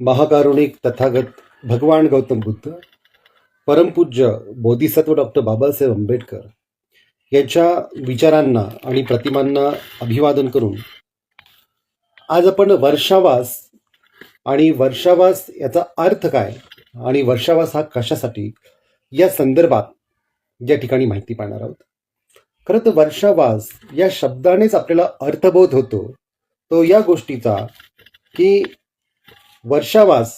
महाकारुणिक तथागत भगवान गौतम बुद्ध परमपूज्य बोधिसत्व डॉक्टर बाबासाहेब आंबेडकर यांच्या विचारांना आणि प्रतिमांना अभिवादन करून आज आपण वर्षावास आणि वर्षावास याचा अर्थ काय आणि वर्षावास हा कशासाठी या संदर्भात या ठिकाणी माहिती पाहणार आहोत. खरं तर वर्षावास या शब्दानेच आपल्याला अर्थबोध होतो. तो या गोष्टीचा की वर्षावास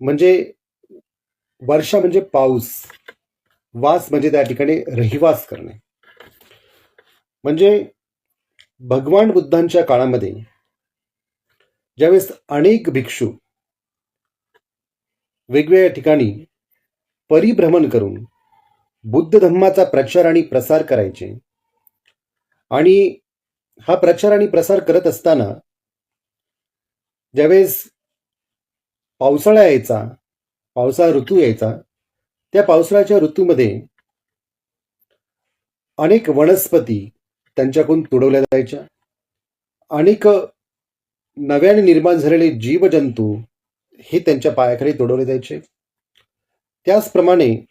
म्हणजे वर्षा म्हणजे पाऊस वास म्हणजे त्या ठिकाणी रहिवास करणे. म्हणजे भगवान बुद्धांच्या काळामध्ये ज्यावेळेस अनेक भिक्षू वेगवेगळ्या ठिकाणी परिभ्रमण करून बुद्ध धम्माचा प्रचार आणि प्रसार करायचे आणि हा प्रचार आणि प्रसार करत असताना ज्यावेळेस पावसाळा यायचा पावसाळा ऋतू यायचा त्या पावसाळ्याच्या ऋतूमध्ये अनेक वनस्पती त्यांच्याकडून तुडवल्या जायच्या. अनेक नव्याने निर्माण झालेले जीवजंतू हे त्यांच्या पायाखाली तुडवले जायचे. त्याचप्रमाणे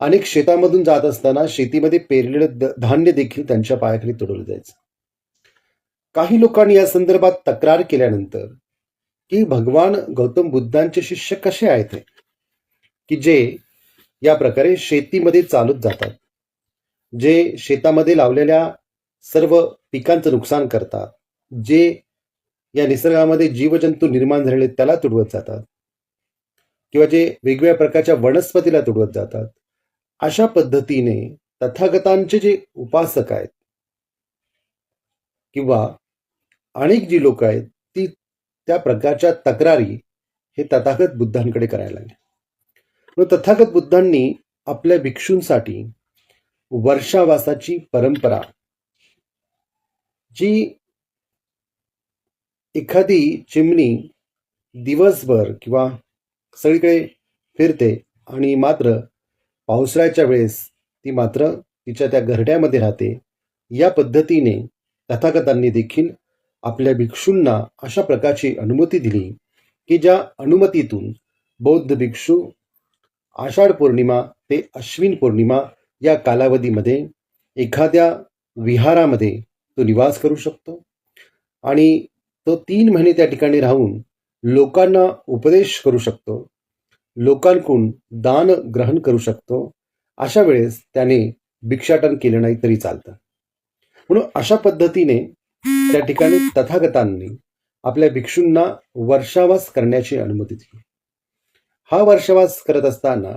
अनेक शेतामधून जात असताना शेतीमध्ये पेरलेलं द- धान्य देखील त्यांच्या पायाखाली तुडवलं जायचं. काही लोकांनी या संदर्भात तक्रार केल्यानंतर की भगवान गौतम बुद्धांचे शिष्य कसे आहेत की जे या प्रकारे शेतीमध्ये चालत जातात. जे शेतामध्ये लावलेल्या सर्व पिकांचं नुकसान करतात. जे या निसर्गामध्ये जीवजंतू निर्माण झालेले त्याला तुडवत जातात. किंवा जे वेगवेगळ्या प्रकारच्या वनस्पतीला तुडवत जातात. अशा पद्धतीने तथागतांचे जे उपासक आहेत किंवा अनेक जी लोक आहेत त्या प्रकारच्या तक्रारी हे तथागत बुद्धांकडे करायला लागले मग तथागत बुद्धांनी आपल्या भिक्षूंसाठी वर्षावासाची परंपरा जी एखादी चिमणी दिवसभर किंवा सगळीकडे फिरते आणि मात्र पावसाळ्याच्या वेळेस ती मात्र तिच्या त्या घरट्यामध्ये राहते या पद्धतीने तथागतांनी देखील आपल्या भिक्षूंना अशा प्रकारची अनुमती दिली की ज्या अनुमतीतून बौद्ध भिक्षू आषाढ पौर्णिमा ते अश्विन पौर्णिमा या कालावधीमध्ये एखाद्या विहारामध्ये तो निवास करू शकतो आणि तो तीन महिने त्या ठिकाणी राहून लोकांना उपदेश करू शकतो लोकांकडून दान ग्रहण करू शकतो अशा वेळेस त्याने भिक्षाटन केलं नाही तरी चालतं. म्हणून अशा पद्धतीने त्या ठिकाणी तथागतांनी आपल्या भिक्षूंना वर्षावास करण्याची अनुमती दिली. हा वर्षावास करत असताना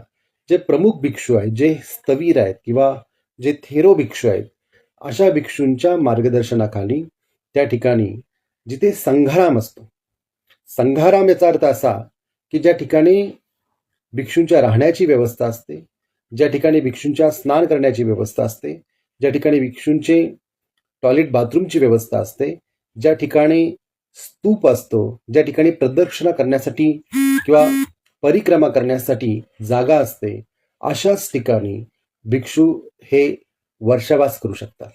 जे प्रमुख भिक्षू आहेत जे स्थवीर आहेत किंवा जे थेरो भिक्षू आहेत अशा भिक्षूंच्या मार्गदर्शनाखाली त्या ठिकाणी जिथे संघाराम असतो. संघाराम याचा अर्थ असा की ज्या ठिकाणी भिक्षूंच्या राहण्याची व्यवस्था असते ज्या ठिकाणी भिक्षूंच्या स्नान करण्याची व्यवस्था असते ज्या ठिकाणी भिक्षूंचे टॉयलेट बाथरूमची व्यवस्था असते ज्या ठिकाणी स्तूप असतो ज्या ठिकाणी प्रदक्षिणा करण्यासाठी किंवा परिक्रमा करण्यासाठी जागा असते अशाच ठिकाणी भिक्षू हे वर्षावास करू शकतात.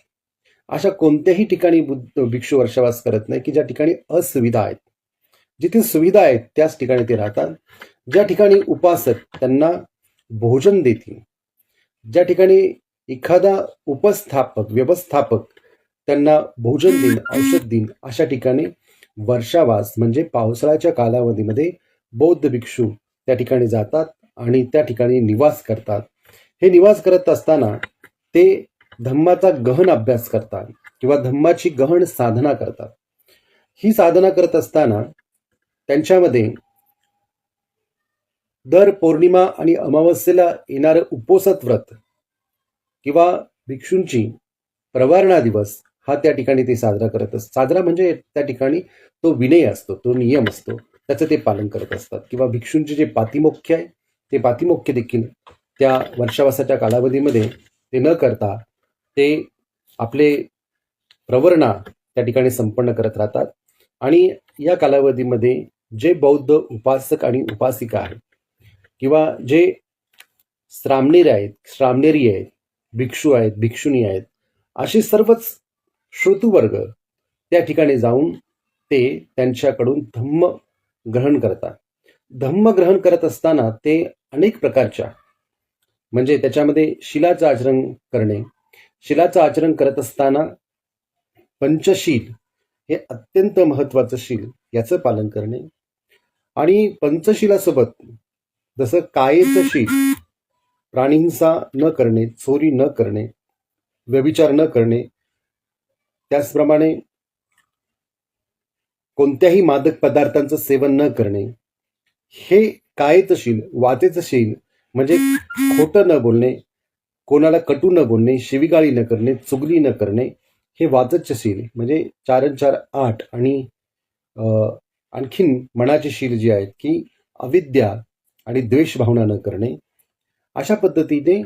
अशा कोणत्याही ठिकाणी भिक्षू वर्षावास करत नाही की ज्या ठिकाणी असुविधा आहेत. जिथे सुविधा आहेत त्याच ठिकाणी ते राहतात. ज्या ठिकाणी उपासक त्यांना भोजन देतील. ज्या ठिकाणी एखादा उपस्थापक व्यवस्थापक त्यांना भोजन दिन औषध दिन अशा ठिकाणी वर्षावास म्हणजे पावसाळ्याच्या कालावधीमध्ये बौद्ध भिक्षू त्या ठिकाणी जातात आणि त्या ठिकाणी निवास करतात. हे निवास करत असताना ते धम्माचा गहन अभ्यास करतात किंवा धम्माची गहन साधना करतात. ही साधना करत असताना त्यांच्यामध्ये दर पौर्णिमा आणि अमावस्येला येणारं उपोसत व्रत किंवा भिक्षूंची प्रवारणा दिवस हा त्या ठिकाणी ते साजरा करत असतात. साजरा म्हणजे त्या ठिकाणी तो विनय असतो तो नियम असतो. त्याचं ते पालन करत असतात. किंवा भिक्षूंचे जे पातिमोख्य आहे ते पातिमोख्य देखील त्या वर्षावासाच्या कालावधीमध्ये ते न करता ते आपले प्रवरणा त्या ठिकाणी संपन्न करत राहतात. आणि या कालावधीमध्ये जे बौद्ध उपासक आणि उपासिका आहेत किंवा जे श्रामणेरी आहेत श्रामणेरी आहेत भिक्षू आहेत भिक्षुणी आहेत असे सर्वच श्रोतूवर्ग त्या ठिकाणी जाऊन ते त्यांच्याकडून धम्म ग्रहण करतात. धम्म ग्रहण करत असताना ते अनेक प्रकारच्या म्हणजे त्याच्यामध्ये शिलाचं आचरण करणे शिलाचं आचरण करत असताना पंचशील हे अत्यंत महत्वाचं शील याचं पालन करणे आणि पंचशिलासोबत जसं कायेचं शील प्राणीहिंसा न करणे चोरी न करणे व्यभिचार न करणे त्याचप्रमाणे कोणत्याही मादक पदार्थांचं सेवन न करणे हे कायेचं शील वाचेचं शील म्हणजे खोटं न बोलणे कोणाला कटू न बोलणे शिवीगाळी न करणे चुगली न करणे हे वाचचं शील म्हणजे चार चार आठ आणि आणखीन मनाची शील जी आहेत की अविद्या आणि द्वेष भावना न करणे अशा पद्धतीने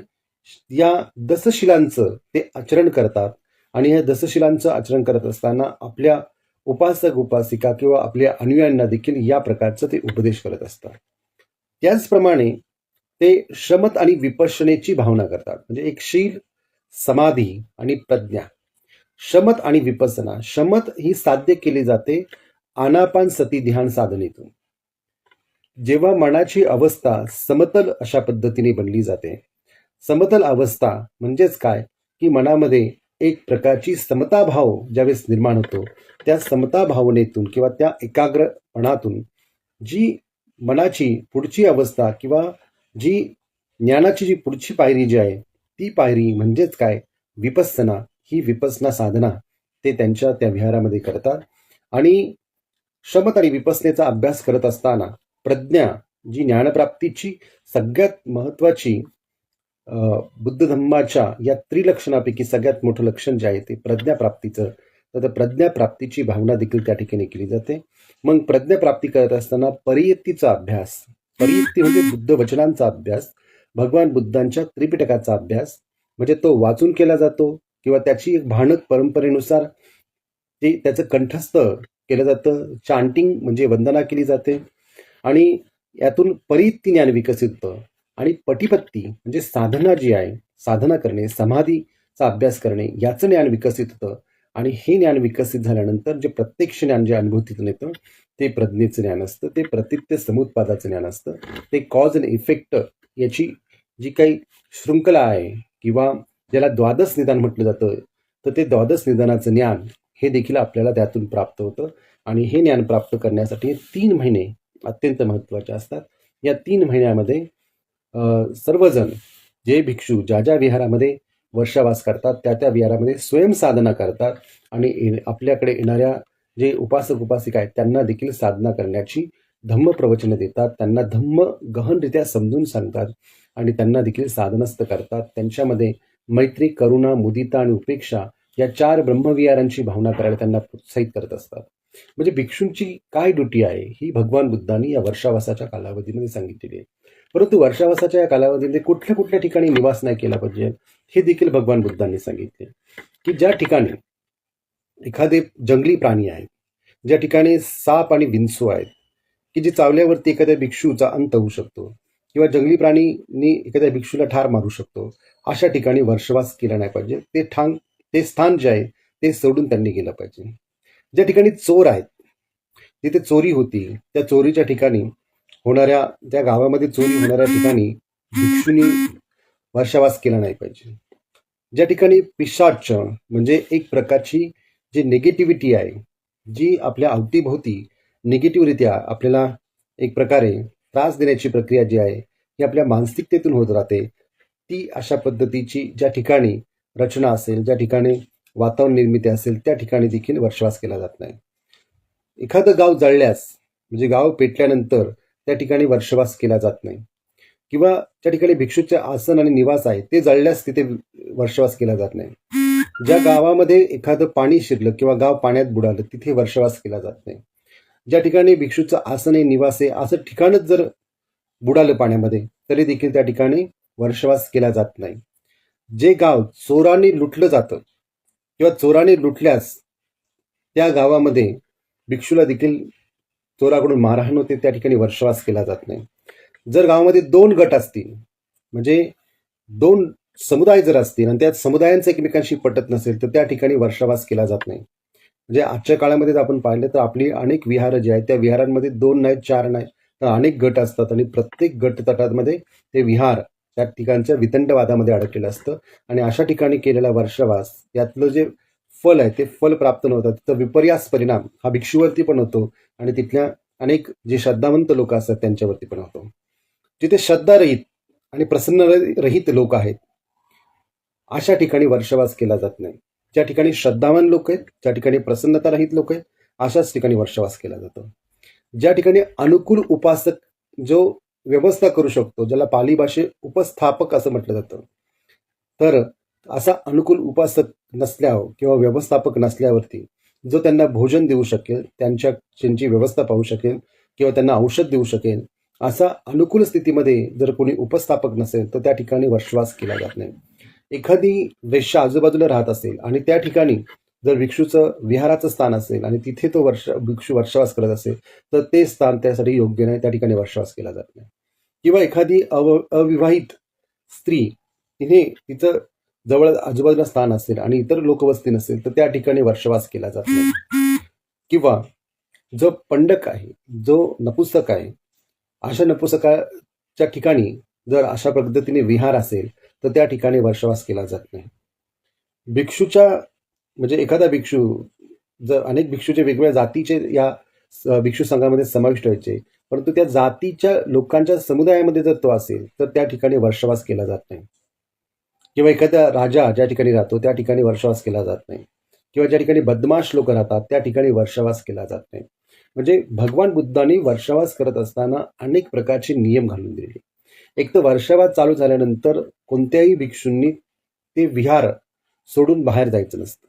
या दसशिलांचं ते आचरण करतात. आणि ह्या दसशिलांचं आचरण करत असताना आपल्या उपासक उपासिका किंवा आपल्या अनुयायांना देखील या प्रकारचं ते उपदेश करत असतात. त्याचप्रमाणे ते शमत आणि विपशनेची भावना करतात. म्हणजे एक शील समाधी आणि प्रज्ञा. शमत आणि विपसना. शमत ही साध्य केली जाते आनापान सती ध्यान साधनेतून. जेव्हा मनाची अवस्था समतल अशा पद्धतीने बनली जाते समतल अवस्था म्हणजेच काय? की मनामध्ये एक प्रकारची समताभाव ज्यावेळेस निर्माण होतो त्या समता भावनेतून किंवा त्या एकाग्रपणातून जी मनाची पुढची अवस्था किंवा जी ज्ञानाची जी पुढची पायरी जी आहे ती पायरी म्हणजेच काय? विपस्सना ही विपसना साधना. ते त्यांच्या त्या विहारामध्ये करतात. आणि शमत आणि विपसनेचा अभ्यास करत असताना प्रज्ञा जी ज्ञानप्राप्तीची सगळ्यात महत्वाची बुद्ध धम्माच्या या त्रिलक्षणापैकी सगळ्यात मोठं लक्षण जे आहे ते प्रज्ञाप्राप्तीचं. तर त्या प्रज्ञाप्राप्तीची भावना देखील त्या ठिकाणी केली जाते. मग प्रज्ञाप्राप्ती करत असताना परियत्तीचा अभ्यास परियत्ती म्हणजे बुद्ध वचनांचा अभ्यास भगवान बुद्धांच्या त्रिपिटकाचा अभ्यास म्हणजे तो वाचून केला जातो किंवा त्याची एक भानक परंपरेनुसार ते त्याचं कंठस्थ केलं जातं चांटिंग म्हणजे वंदना केली जाते. आणि यातून परियत्ती ज्ञान विकसित होतं. आणि पटिपत्ती म्हणजे साधना जी आहे साधना करणे समाधीचा अभ्यास करणे याचं ज्ञान विकसित होतं. आणि हे ज्ञान विकसित झाल्यानंतर जे प्रत्यक्ष ज्ञान जे अनुभूतीतून येतं ते प्रज्ञेचं ज्ञान असतं ते प्रतित्य समुत्पादाचं ज्ञान असतं ते कॉज अँड इफेक्ट याची जी काही शृंखला आहे किंवा ज्याला द्वादश निदान म्हटलं जातं तर ते द्वादश निदानाचं ज्ञान हे देखील आपल्याला त्यातून प्राप्त होतं. आणि हे ज्ञान प्राप्त करण्यासाठी तीन महिने अत्यंत महत्त्वाचे असतात. या तीन महिन्यामध्ये सर्वजण जे भिक्षू ज्या ज्या विहारामध्ये वर्षावास करतात त्या त्या विहारामध्ये स्वयंसाधना करतात आणि आपल्याकडे येणाऱ्या जे उपासक उपासिका आहेत त्यांना देखील साधना करण्याची धम्म प्रवचनं देतात त्यांना धम्म गहनरित्या समजून सांगतात आणि त्यांना देखील साधनस्थ करतात. त्यांच्यामध्ये मैत्री करुणा मुदिता आणि उपेक्षा या चार ब्रह्मविहारांची भावना करायला त्यांना प्रोत्साहित करत असतात. म्हणजे भिक्षूंची काय ड्युटी आहे ही भगवान बुद्धांनी या वर्षावासाच्या कालावधीमध्ये सांगितलेली आहे. परंतु वर्षावासाच्या या कालावधीमध्ये कुठल्या कुठल्या ठिकाणी निवास नाही केला पाहिजे हे देखील भगवान बुद्धांनी सांगितले. की ज्या ठिकाणी एखादे जंगली प्राणी आहेत ज्या ठिकाणी साप आणि विंचू आहेत की जे चावल्यावरती एखाद्या भिक्षूचा अंत होऊ शकतो किंवा जंगली प्राणीनी एखाद्या भिक्षूला ठार मारू शकतो अशा ठिकाणी वर्षवास केला नाही पाहिजे. ते ठाण ते स्थान जे आहे ते सोडून त्यांनी गेलं पाहिजे. ज्या ठिकाणी चोर आहेत जिथे चोरी होती त्या चोरीच्या ठिकाणी होणाऱ्या त्या गावामध्ये चोरी होणाऱ्या ठिकाणी भिक्षूंनी वर्षावास केला नाही पाहिजे. ज्या ठिकाणी पिशाच म्हणजे एक प्रकारची जी निगेटिव्हिटी आहे जी आपल्या अवतीभोवती निगेटिव्हरित्या आपल्याला एक प्रकारे त्रास देण्याची प्रक्रिया जी आहे ही आपल्या मानसिकतेतून होत राहते. ती अशा पद्धतीची ज्या ठिकाणी रचना असेल ज्या ठिकाणी वातावरण निर्मिती असेल त्या ठिकाणी देखील वर्षवास केला जात नाही. एखादं गाव जळल्यास म्हणजे गाव पेटल्यानंतर त्या ठिकाणी वर्षवास केला जात नाही. किंवा ज्या ठिकाणी भिक्षूचे आसन आणि निवास आहे ते जळल्यास तिथे वर्षवास केला जात नाही. ज्या गावामध्ये एखादं पाणी शिरलं किंवा गाव पाण्यात बुडालं तिथे वर्षवास केला जात नाही. ज्या ठिकाणी भिक्षूचं आसन आहे निवास आहे असं ठिकाणच जर बुडालं पाण्यामध्ये तरी देखील त्या ठिकाणी वर्षवास केला जात नाही. जे गाव चोराने लुटलं जातं किंवा चोराने लुटल्यास त्या गावामध्ये भिक्षूला देखील चोराकडून मारहाण होते त्या ठिकाणी वर्षवास केला जात नाही. जर गावामध्ये दोन गट असतील म्हणजे दोन समुदाय जर असतील आणि त्या समुदायांचं एकमेकांशी पटत नसेल तर त्या ठिकाणी वर्षावास केला जात नाही. म्हणजे आजच्या काळामध्ये जर आपण पाहिलं तर आपली अनेक विहारं जे आहेत त्या विहारांमध्ये दोन नाहीत चार नाहीत तर अनेक गट असतात आणि प्रत्येक गट तटामध्ये ते विहार त्या ठिकाणच्या वितंडवादामध्ये अडकलेलं असतं. आणि अशा ठिकाणी केलेला वर्षवास यातलं जे फल आहे ते फल प्राप्त नव्हतं. तिथं विपर्यास परिणाम हा भिक्षूवरती पण होतो आणि तिथल्या अनेक जे श्रद्धावंत लोक असतात त्यांच्यावरती पण होतो. जिथे श्रद्धारहित आणि प्रसन्न रहित लोक आहेत अशा ठिकाणी वर्षवास केला जात नाही. ज्या ठिकाणी श्रद्धावान लोक आहेत ज्या ठिकाणी प्रसन्नता रहित लोक आहेत अशाच ठिकाणी वर्षवास केला जातो. ज्या ठिकाणी अनुकूल उपासक जो व्यवस्था करू शकतो ज्याला पाली भाषेत उपस्थापक असं म्हटलं जातं तर असा अनुकूल उपासक नसल्यावर किंवा व्यवस्थापक नसल्यावरती जो त्यांना भोजन देऊ शकेल त्यांच्या त्यांची व्यवस्था पाहू शकेल किंवा त्यांना औषध देऊ शकेल असा अनुकूल स्थितीमध्ये जर कोणी उपस्थापक नसेल तर त्या ठिकाणी वर्षवास केला जात नाही. एखादी वेश्या आजूबाजूला राहत असेल आणि त्या ठिकाणी जर भिक्षूचं विहाराचं स्थान असेल आणि तिथे तो वर्ष भिक्षू वर्षवास करत असेल तर ते स्थान त्यासाठी योग्य नाही त्या ठिकाणी वर्षवास केला जात नाही. किंवा एखादी अव अविवाहित स्त्री तिने तिचं जवळ आजूबाजूला स्थान असेल आणि इतर लोकवस्ती नसेल तर त्या ठिकाणी वर्षवास केला जात नाही. किंवा जो पंडक आहे जो नपुसक आहे अशा नपुसकाच्या ठिकाणी जर अशा पद्धतीने विहार असेल तर त्या ठिकाणी वर्षवास केला जात नाही. भिक्षूच्या म्हणजे एखादा भिक्षू जर अनेक भिक्षूचे वेगवेगळ्या जातीचे या स- भिक्षू संघामध्ये समाविष्ट व्हायचे परंतु त्या जातीच्या लोकांच्या समुदायामध्ये जर तो असेल तर त्या ठिकाणी वर्षवास केला जात नाही. किंवा एखादा राजा ज्या ठिकाणी राहतो त्या ठिकाणी वर्षवास केला जात नाही. किंवा ज्या ठिकाणी बदमाश लोक राहतात त्या ठिकाणी वर्षवास केला जात नाही. म्हणजे भगवान बुद्धांनी वर्षवास करत असताना अनेक प्रकारचे नियम घालून दिलेले. एक तर वर्षवास चालू झाल्यानंतर कोणत्याही भिक्षूंनी ते विहार सोडून बाहेर जायचं नसतं.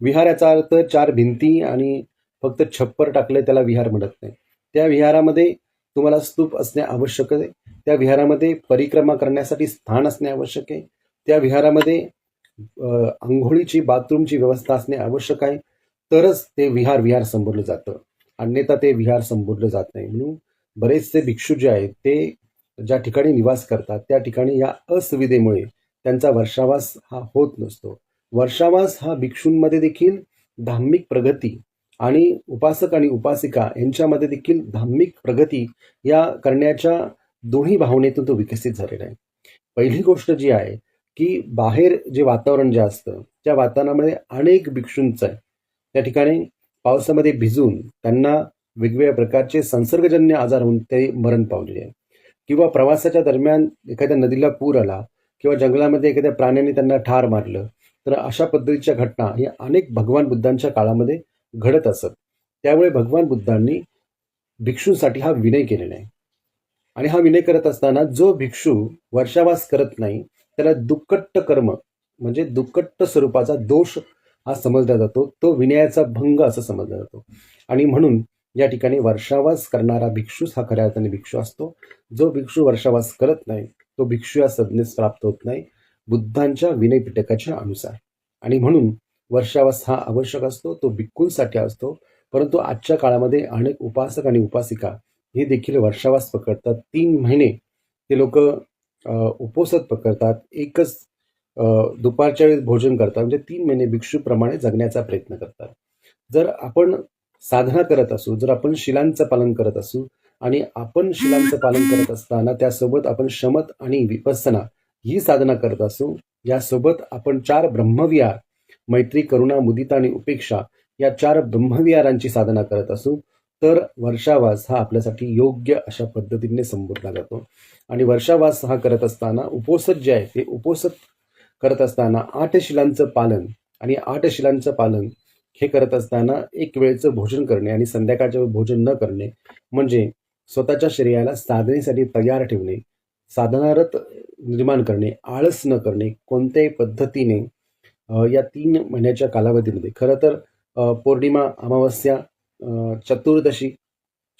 विहार याचा अर्थ चार भिंती आणि फक्त छप्पर टाकले त्याला विहार म्हणत नाही. त्या विहारामध्ये तुम्हाला स्तूप असणे आवश्यक आहे. त्या विहारामध्ये परिक्रमा करण्यासाठी स्थान असणे आवश्यक आहे. त्या विहारामध्ये आंघोळीची बाथरूमची व्यवस्था असणे आवश्यक आहे. तरच ते विहार विहार संबोधलं जातं. अन्यथा ते विहार संबोधलं जात नाही. म्हणून बरेचसे भिक्षू जे आहेत ते ज्या ठिकाणी निवास करतात त्या ठिकाणी या असुविधेमुळे त्यांचा वर्षावास हा होत नसतो. वर्षावास हा भिक्षूंमध्ये देखील धार्मिक प्रगती आणि उपासक आणि उपासिका यांच्यामध्ये देखील धार्मिक प्रगती या करण्याच्या दोन्ही भावनेतून तो विकसित झालेला आहे. पहिली गोष्ट जी आहे की बाहेर जे वातावरण जे असतं त्या वातावरणामध्ये अनेक भिक्षूंचं आहे त्या ठिकाणी पावसामध्ये भिजून त्यांना वेगवेगळ्या प्रकारचे संसर्गजन्य आजार होऊन ते मरण पावलेले आहे किंवा प्रवासाच्या दरम्यान एखाद्या नदीला पूर आला किंवा जंगलामध्ये एखाद्या प्राण्याने त्यांना ठार मारलं तर अशा पद्धतीच्या घटना या अनेक भगवान बुद्धांच्या काळामध्ये घडत असत. त्यामुळे भगवान बुद्धांनी भिक्षूंसाठी हा विनय केलेला आहे. आणि हा विनय करत असताना जो भिक्षू वर्षावास करत नाही त्याला दुक्कट्ट कर्म म्हणजे दुक्कट्ट स्वरूपाचा दोष हा समजला जातो. तो विनयाचा भंग असं समजला जातो. आणि म्हणून या ठिकाणी वर्षावास करणारा भिक्षूच हा खऱ्या अर्थाने भिक्षू असतो. जो भिक्षू वर्षावास करत नाही तो भिक्षू या संज्ञेस प्राप्त होत नाही. बुद्धांच्या विनयपिटकाच्या अनुसार. आणि म्हणून वर्षावास हा आवश्यक असतो तो भिक्खूंसाठी असतो. परंतु आजच्या काळामध्ये अनेक उपासक आणि उपासिका हे देखील वर्षावास पकडतात. तीन महिने ते लोक उपोसत पकडतात एकच दुपारच्या वेळेस भोजन करतात म्हणजे तीन महिने भिक्षूप्रमाणे जगण्याचा प्रयत्न करतात. जर आपण साधना करत असू जर आपण शिलांचं पालन करत असू आणि आपण शिलांचं पालन करत असताना त्यासोबत आपण शमत आणि विपसना ही साधना करत असू यासोबत आपण चार ब्रह्मविहार मैत्री करुणा मुदिता आणि उपेक्षा या चार ब्रह्मविहारांची साधना करत असू तर वर्षावास हा आपल्यासाठी योग्य अशा पद्धतीने संबोधला जातो. आणि वर्षावास हा करत असताना उपोसत जे आहे ते उपोसत करत असताना आठ शिलांचं पालन आणि आठ शिलांचं पालन हे करत असताना एक वेळचं भोजन करणे आणि संध्याकाळच्या भोजन न करणे म्हणजे स्वतःच्या शरीराला साधनेसाठी तयार ठेवणे साधनारत निर्माण करणे आळस न करणे कोणत्याही पद्धतीने या तीन महिन्याच्या कालावधीमध्ये. खरं तर पौर्णिमा अमावस्या चतुर्दशी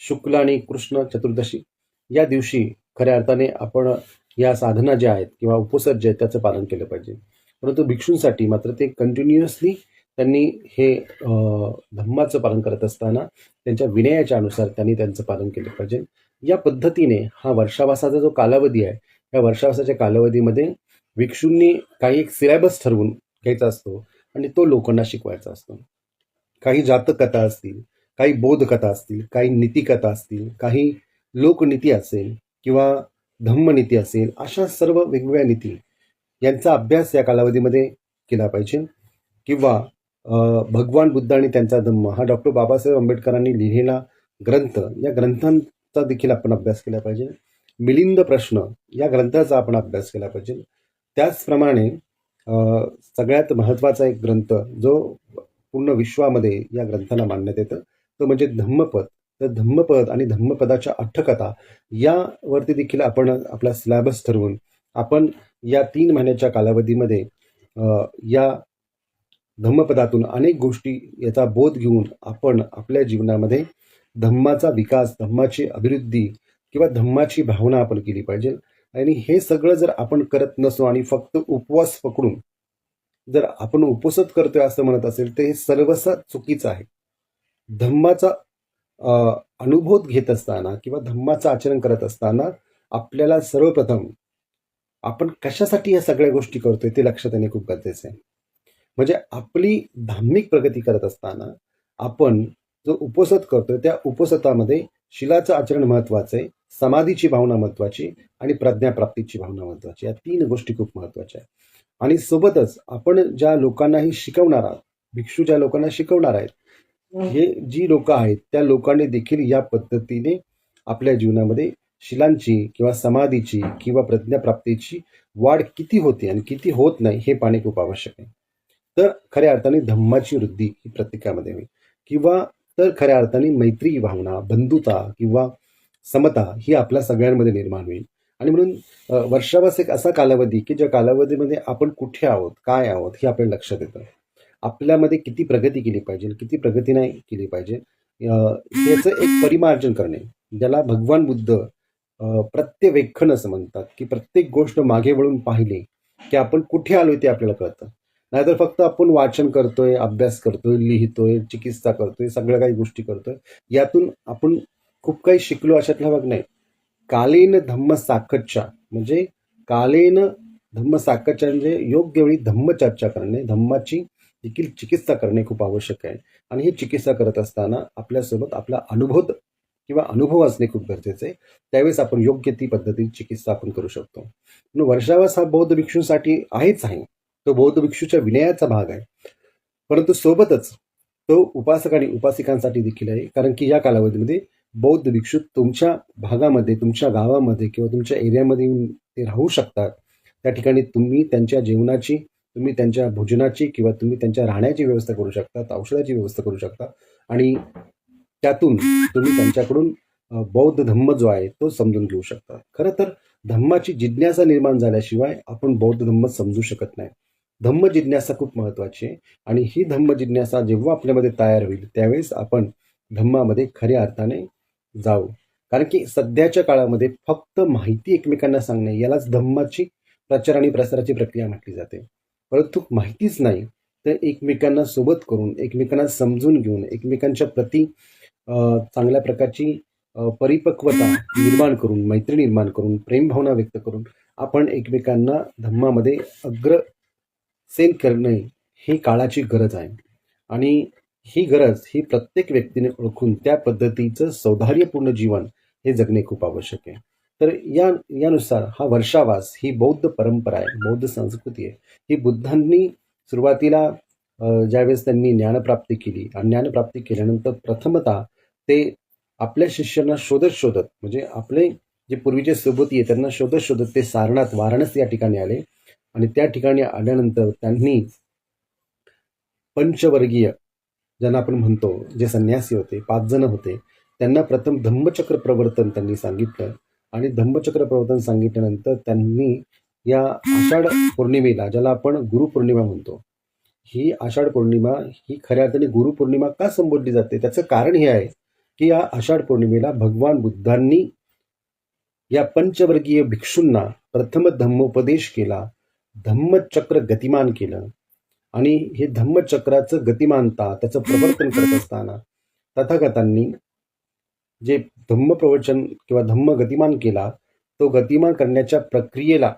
शुक्ल आणि कृष्ण चतुर्दशी. या दिवशी खऱ्या अर्थाने आपण या साधना ज्या आहेत किंवा उपसत जे आहेत त्याचं पालन केलं पाहिजे. परंतु भिक्षूंसाठी मात्र ते कंटिन्युअसली त्यांनी हे धम्माचं पालन करत असताना त्यांच्या विनयाच्या अनुसार त्यांनी त्यांचं पालन केलं पाहिजे. या पद्धतीने हा वर्षावासाचा जो कालावधी आहे या वर्षावासाच्या कालावधीमध्ये भिक्षूंनी काही एक सिलेबस ठरवून घ्यायचा असतो आणि तो लोकांना शिकवायचा असतो. काही जातककथा असतील काही बोधकथा असतील काही नीतिकथा असतील काही लोकनीती असेल किंवा धम्मनीती असेल अशा सर्व वेगवेगळ्या नीती यांचा अभ्यास या कालावधीमध्ये केला पाहिजे. किंवा भगवान बुद्ध आणि त्यांचा धम्म हा डॉक्टर बाबासाहेब आंबेडकरांनी लिहिलेला ग्रंथ या ग्रंथांचा देखील आपण अभ्यास केला पाहिजे. मिलिंद प्रश्न या ग्रंथाचा आपण अभ्यास केला पाहिजे. त्याचप्रमाणे सगळ्यात महत्त्वाचा एक ग्रंथ जो पूर्ण विश्वामध्ये या ग्रंथाला मानण्यात येतं तो म्हणजे धम्मपद. तर धम्मपद आणि धम्मपदाच्या अठ्ठकथा यावरती देखील आपण आपला सिलॅबस ठरवून आपण या तीन महिन्याच्या कालावधीमध्ये या धम्मपदातून अनेक गोष्टी याचा बोध घेऊन आपण आपल्या जीवनामध्ये धम्माचा विकास धम्माची अभिवृद्धी किंवा धम्माची भावना आपण केली पाहिजे. आणि हे सगळं जर आपण करत नसो आणि फक्त उपवास पकडून जर आपण उपवासच करतोय असं म्हणत असेल तर हे सर्वसा चुकीचं आहे. धम्माचा अनुभव घेत असताना किंवा धम्माचं आचरण करत असताना आपल्याला सर्वप्रथम आपण कशासाठी या सगळ्या गोष्टी करतोय ते लक्षात येणे खूप गरजेचं आहे. म्हणजे आपली धार्मिक प्रगती करत असताना आपण जो उपसत करतोय त्या उपसतामध्ये शिलाचं आचरण महत्वाचं आहे समाधीची भावना महत्वाची आणि प्रज्ञाप्राप्तीची भावना महत्वाची या तीन गोष्टी खूप महत्त्वाच्या आहेत. आणि सोबतच आपण ज्या लोकांना हे शिकवणार आहात भिक्षू ज्या लोकांना शिकवणार आहेत हे. जी लोक आहेत त्या लोकांनी देखील या पद्धतीने आपल्या जीवनामध्ये शिलांची किंवा समाधीची किंवा प्रज्ञाप्राप्तीची वाढ किती होते आणि किती होत नाही हे पाहणे खूप आवश्यक आहे. तर खऱ्या अर्थाने धम्माची वृद्धी ही प्रत्येकामध्ये होईल. किंवा तर खऱ्या अर्थाने मैत्री भावना बंधुता किंवा समता ही आपल्या सगळ्यांमध्ये निर्माण होईल. आणि म्हणून वर्षावास एक असा कालावधी की ज्या कालावधीमध्ये आपण कुठे आहोत काय आहोत हे आपल्याला लक्षात येतं. आपल्यामध्ये किती प्रगती केली पाहिजे किती प्रगती नाही केली पाहिजे याचं एक परिमार्जन करणे ज्याला भगवान बुद्ध प्रत्यवेक्षण असं म्हणतात की प्रत्येक गोष्ट मागे वळून पाहिली की आपण कुठे आलो ते आपल्याला कळतं. नाहीतर फक्त आपण वाचन करतोय अभ्यास करतोय लिहितोय चिकित्सा करतोय सगळ्या काही गोष्टी करतोय यातून आपण खूप काही शिकलो अशातला भाग नाही. कालीन धम्म साकच्या म्हणजे कालीन धम्म साकच्या म्हणजे योग्य वेळी धम्म चर्चा करणे धम्माची देखील चिकित्सा करणे खूप आवश्यक आहे. आणि ही चिकित्सा करत असताना आपल्यासोबत आपला अनुभव किंवा अनुभव असणे खूप गरजेचे आहे. त्यावेळेस आपण योग्य ती पद्धतीची चिकित्सा आपण करू शकतो. म्हणून वर्षावास हा बौद्ध भिक्षूंसाठी आहेच आहे. तो बौद्ध भिक्षूच्या विनयाचा भाग आहे. परंतु सोबतच तो उपासक आणि उपासिकांसाठी देखील आहे. कारण की या कालावधीमध्ये बौद्ध भिक्षू तुमच्या भागामध्ये तुमच्या गावामध्ये किंवा तुमच्या एरियामध्ये येऊन ते राहू शकतात. त्या ठिकाणी तुम्ही त्यांच्या जेवणाची तुम्ही त्यांच्या भोजनाची किंवा तुम्ही त्यांच्या राहण्याची व्यवस्था करू शकता औषधाची व्यवस्था करू शकता. आणि त्यातून तुम्ही त्यांच्याकडून बौद्ध धम्म जो आहे तो समजून घेऊ शकता. खरं तर धम्माची जिज्ञासा निर्माण झाल्याशिवाय आपण बौद्ध धम्म समजू शकत नाही. धम्म जिज्ञासा खूप महत्वाची आहे. आणि ही धम्म जिज्ञासा जेव्हा आपल्यामध्ये तयार होईल त्यावेळेस आपण धम्मामध्ये खऱ्या अर्थाने जाऊ. कारण की सध्याच्या काळामध्ये फक्त माहिती एकमेकांना सांगणे यालाच धम्माची प्रचार आणि प्रसाराची प्रक्रिया म्हटली जाते. परंतु माहितीच नाही. तर एकमेकांना सोबत करून एकमेकांना समजून घेऊन एकमेकांच्या प्रती चांगल्या प्रकारची परिपक्वता निर्माण करून मैत्री निर्माण करून प्रेमभावना व्यक्त करून आपण एकमेकांना धम्मामध्ये अग्र सेन करणे ही काळाची गरज आहे. आणि ही गरज ही प्रत्येक व्यक्तीने ओळखून त्या पद्धतीचं सौधार्यपूर्ण जीवन हे जगणे खूप आवश्यक आहे. तर या यानुसार हा वर्षावास ही बौद्ध परंपरा आहे बौद्ध संस्कृती आहे. ही बुद्धांनी सुरुवातीला ज्यावेळेस त्यांनी ज्ञानप्राप्ती केली आणि ज्ञानप्राप्ती केल्यानंतर प्रथमतः ते आपल्या शिष्यांना शोधत शोधत म्हणजे आपले जे पूर्वीचे सोबती आहे त्यांना शोधत शोधत ते सारनाथ वाराणसी या ठिकाणी आले. आणि त्या ठिकाणी आल्यानंतर त्यांनी पंचवर्गीय ज्यांना आपण म्हणतो जे संन्यासी होते पाच जण होते त्यांना प्रथम धम्मचक्र प्रवर्तन त्यांनी सांगितलं. आणि धम्मचक्र प्रवर्तन सांगितल्यानंतर त्यांनी या आषाढ पौर्णिमेला ज्याला आपण गुरुपौर्णिमा म्हणतो ही आषाढ पौर्णिमा ही खऱ्या अर्थाने गुरुपौर्णिमा का संबोधली जाते? त्याचं कारण हे आहे की या आषाढ पौर्णिमेला भगवान बुद्धांनी या पंचवर्गीय भिक्षूंना प्रथम धम्मोपदेश केला धम्मचक्र गतिमान केलं. आणि हे धम्मचक्राचं गतिमानता त्याचं प्रवर्तन करत असताना तथागतांनी जे धम्म प्रवचन किंवा धम्म गतिमान केला तो गतिमान करण्याच्या प्रक्रियेला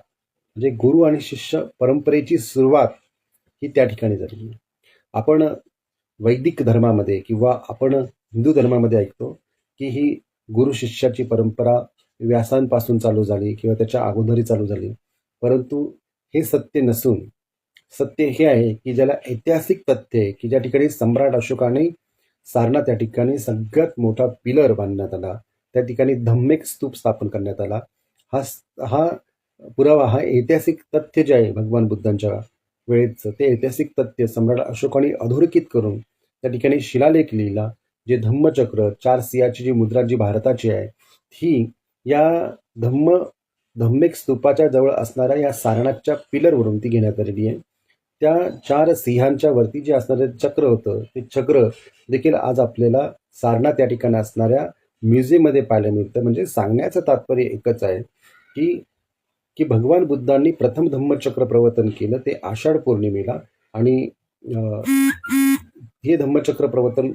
म्हणजे गुरु आणि शिष्य परंपरेची सुरुवात ही त्या ठिकाणी झाली आपण वैदिक धर्मामध्ये किंवा आपण हिंदू धर्मामध्ये ऐकतो की ही गुरु शिष्याची परंपरा व्यासांपासून चालू झाली किंवा त्याच्या अगोदरी चालू झाली. परंतु हे सत्य नसून सत्य हे आहे की ज्याला ऐतिहासिक तथ्य आहे की ज्या ठिकाणी सम्राट अशोकाने सारना त्या ठिकाणी सगळ्यात मोठा पिलर बांधण्यात आला त्या ठिकाणी धम्मेक स्तूप स्थापन करण्यात आला. हा हा पुरावा हा ऐतिहासिक तथ्य जे आहे भगवान बुद्धांच्या वेळेचं ते ऐतिहासिक तथ्य सम्राट अशोकाने अधोरेखित करून त्या ठिकाणी शिलालेख लिहिला जे धम्मचक्र चार सियाची जी मुद्रा जी भारताची आहे ही या धम्म धम्मेक स्तूपाच्या जवळ असणाऱ्या या सारनाथच्या पिलरवरून ती घेण्यात आलेली आहे. त्या चार सिंहांच्या वरती जे असणारे चक्र होतं ते चक्र देखील आज आपल्याला सारनाथ या ठिकाणी असणाऱ्या म्युझियममध्ये पाहायला मिळतं. म्हणजे सांगण्याचं तात्पर्य एकच आहे की की भगवान बुद्धांनी प्रथम धम्मचक्र प्रवर्तन केलं ते आषाढ पौर्णिमेला. आणि हे धम्मचक्र प्रवर्तन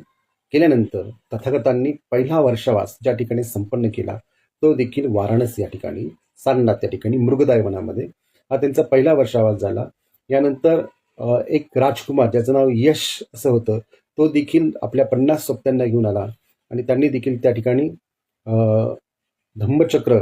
केल्यानंतर तथागतांनी पहिला वर्षावास ज्या ठिकाणी संपन्न केला तो देखील वाराणसी या ठिकाणी सारनाथ या ठिकाणी मृगदाय वनामध्ये हा त्यांचा पहिला वर्षावास झाला. यानंतर एक राजकुमार ज्याचं नाव यश असं होतं तो देखील आपल्या पन्नास सोबत्यांना घेऊन आला. आणि त्यांनी देखील त्या ठिकाणी धम्मचक्र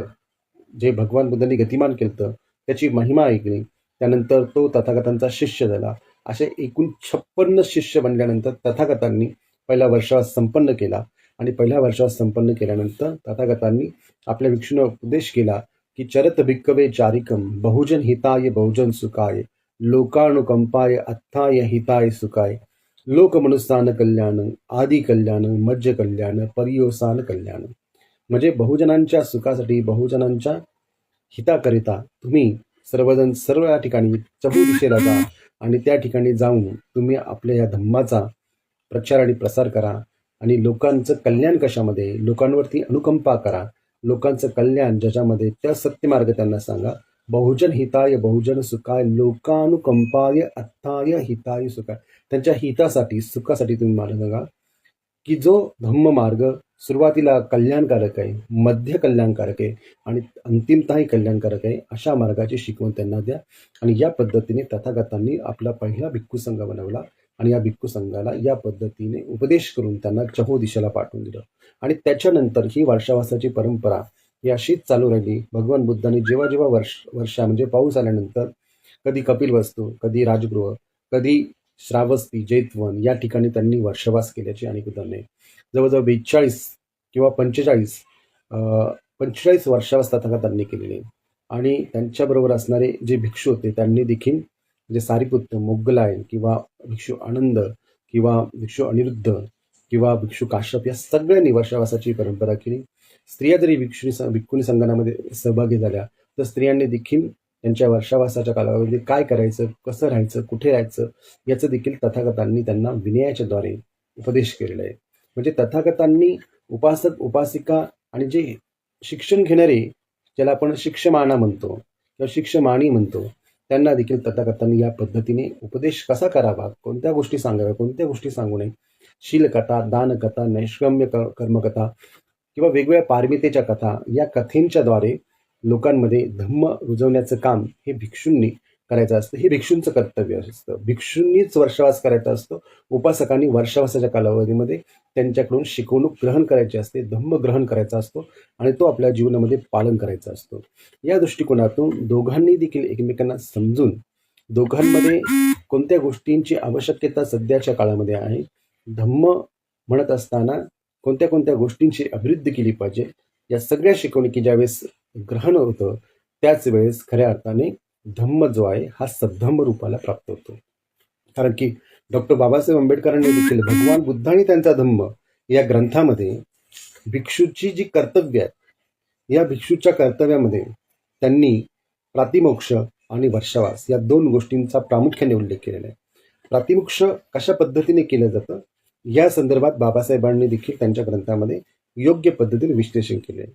जे भगवान बुद्धांनी गतिमान केलं त्याची महिमा ऐकली त्यानंतर तो तथागतांचा शिष्य झाला. असे एकूण छप्पन्न शिष्य बनल्यानंतर तथागतांनी पहिला वर्षावास संपन्न केला आणि पहिल्या वर्षावास संपन्न केल्यानंतर तथागतांनी आपल्या भिक्षूंना उपदेश केला की चरत भिक्कवे चारिकम बहुजन हिताय बहुजन सुखाय लोकानुकंपाय अत्थाय हिताय सुखाय। लोकमनुस्थान कल्याण आदि कल्याण मज्ज कल्याण परियोसान कल्याण। म्हणजे बहुजनांच्या सुखासाठी बहुजनांच्या हिताकरिता तुम्ही सर्वजण सर्व या ठिकाणी चहू दिशेला जा आणि त्या ठिकाणी जाऊन तुम्ही आपल्या या धम्माचा प्रचार आणि प्रसार करा आणि लोकांचं कल्याण कशामध्ये? लोकांवरती अनुकंपा करा. लोकांचं कल्याण ज्याच्यामध्ये त्या सत्यमार्ग त्यांना सांगा. बहुजन हिताय बहुजन सुखाय लोकानुकंपाय अत्थाय हिताय सुखाय. त्यांच्या हितासाठी सुखासाठी तुम्ही मार्ग सांगा की जो धम्म मार्ग सुरुवातीला कल्याणकारक आहे मध्य कल्याणकारक आहे आणि अंतिमताही कल्याणकारक आहे अशा मार्गाची शिकवण त्यांना द्या. आणि या पद्धतीने तथागतांनी आपला पहिला भिक्खू संघ बनवला आणि या भिक्खू संघाला या पद्धतीने उपदेश करून त्यांना चहो दिशेला पाठवून दिलं. आणि त्याच्यानंतर ही वर्षावासाची परंपरा ही अशीच चालू राहिली. भगवान बुद्धांनी जेव्हा जेव्हा वर्ष वर्षा म्हणजे पाऊस आल्यानंतर कधी कपिल वस्तू कधी राजगृह कधी श्रावस्ती जैतवन या ठिकाणी त्यांनी वर्षवास केल्याची अनेक उदाहरणे जवळजवळ बेचाळीस किंवा पंचेचाळीस पंचेचाळीस वर्षावास तथागतांनी केलेली आहे. आणि त्यांच्याबरोबर असणारे जे भिक्षू होते त्यांनी देखील म्हणजे सारीपुत्र मोगलायन किंवा भिक्षू आनंद किंवा भिक्षू अनिरुद्ध किंवा भिक्षू काश्यप या सगळ्यांनी वर्षावासाची परंपरा केली स्त्रिया जरी भिक्षुनी भिक्खुनी संगणामध्ये सहभागी झाल्या तर स्त्रियांनी देखील त्यांच्या वर्षावासाच्या कालावधीमध्ये काय करायचं कसं राहायचं कुठे राहायचं याचं देखील तथागतांनी त्यांना विनयाच्या द्वारे उपदेश केलेला आहे म्हणजे तथागतांनी उपासक उपासिका आणि जे शिक्षण घेणारे ज्याला आपण शिक्षमाना म्हणतो किंवा शिक्षमाणी म्हणतो त्यांना देखील तथागतांनी या पद्धतीने उपदेश कसा करावा कोणत्या गोष्टी सांगाव्या कोणत्या गोष्टी सांगू नये? शीलकथा दानकथा नैष्क्रम्य क- कर्मकथा किंवा वेगवेगळ्या पारमितेच्या कथा या कथेंच्या द्वारे लोकांमध्ये धम्म रुजवण्याचं काम हे भिक्षूंनी करायचं असतं. हे भिक्षूंचं कर्तव्य असतं. भिक्षूंनीच वर्षावास करायचा असतो. उपासकांनी वर्षावासाच्या कालावधीमध्ये त्यांच्याकडून शिकवणूक ग्रहण करायची असते धम्म ग्रहण करायचा असतो आणि तो आपल्या जीवनामध्ये पालन करायचा असतो. या दृष्टिकोनातून दोघांनी देखील एकमेकांना समजून दोघांमध्ये कोणत्या गोष्टींची आवश्यकता सध्याच्या काळामध्ये आहे धम्म म्हणत असताना कोणत्या कोणत्या गोष्टींची अभिवृद्धी केली पाहिजे या सगळ्या शिकवणुकी ज्यावेळेस ग्रहण होतं त्याच वेळेस खऱ्या अर्थाने धम्म जो आहे हा सद्धम्म रूपाला प्राप्त होतो. कारण की डॉक्टर बाबासाहेब आंबेडकरांनी देखील भगवान बुद्धांनी त्यांचा धम्म या ग्रंथामध्ये भिक्षूची जी कर्तव्य आहेत या भिक्षूच्या कर्तव्यामध्ये त्यांनी प्रातिमोक्ष आणि वर्षावास या दोन गोष्टींचा प्रामुख्याने उल्लेख केलेला आहे. प्रातिमोक्ष कशा पद्धतीने केलं जातं? या संदर्भात बाबासाहेबांनी देखील त्यांच्या ग्रंथामध्ये योग्य पद्धतीने विश्लेषण केले आहे.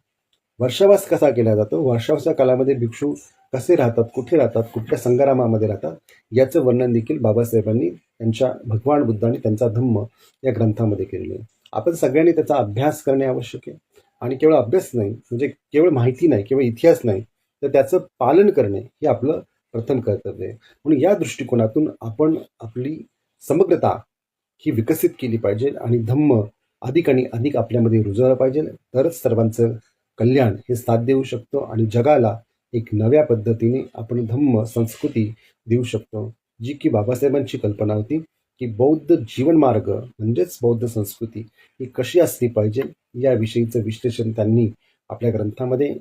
वर्षावास कसा केला जातो? वर्षावासा कालामध्ये भिक्षू कसे राहतात? कुठे राहतात? कुठल्या संग्रामामध्ये राहतात? याचं वर्णन देखील बाबासाहेबांनी त्यांच्या भगवान बुद्धांनी त्यांचा धम्म या ग्रंथामध्ये केलेला आहे. आपण सगळ्यांनी त्याचा अभ्यास करणे आवश्यक आहे. आणि केवळ अभ्यास नाही म्हणजे केवळ माहिती नाही केवळ इतिहास नाही तर त्याचं पालन करणे हे आपलं प्रथम कर्तव्य आहे. म्हणून या दृष्टिकोनातून आपण आपली समग्रता ही विकसित केली पाहिजे आणि धम्म अधिक आणि अधिक आपल्यामध्ये रुजवलं पाहिजे. तरच सर्वांचं कल्याण हे साथ देऊ शकतो आणि जगाला एक नव्या पद्धतीने आपण धम्म संस्कृती देऊ शकतो. जी की बाबासाहेबांची कल्पना होती की बौद्ध जीवनमार्ग म्हणजेच बौद्ध संस्कृती ही कशी असली पाहिजे याविषयीचं विश्लेषण त्यांनी आपल्या ग्रंथामध्ये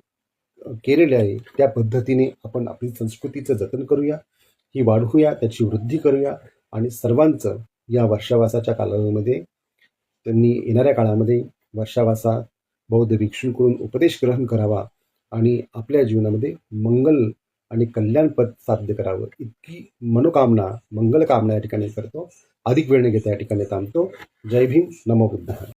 केलेले आहे. त्या पद्धतीने आपण आपली संस्कृतीचं जतन करूया ही वाढवूया त्याची वृद्धी करूया आणि सर्वांचं या वर्षावासाच्या कालावधीमध्ये त्यांनी येणाऱ्या काळामध्ये वर्षावासा बौद्ध भिक्षूंकडून उपदेश ग्रहण करावा आणि आपल्या जीवनामध्ये मंगल आणि कल्याणपद साध्य करावं. इतकी मनोकामना मंगलकामना या ठिकाणी करतो. अधिक वेळ न घेता या ठिकाणी थांबतो. जय भीम. नमो बुद्ध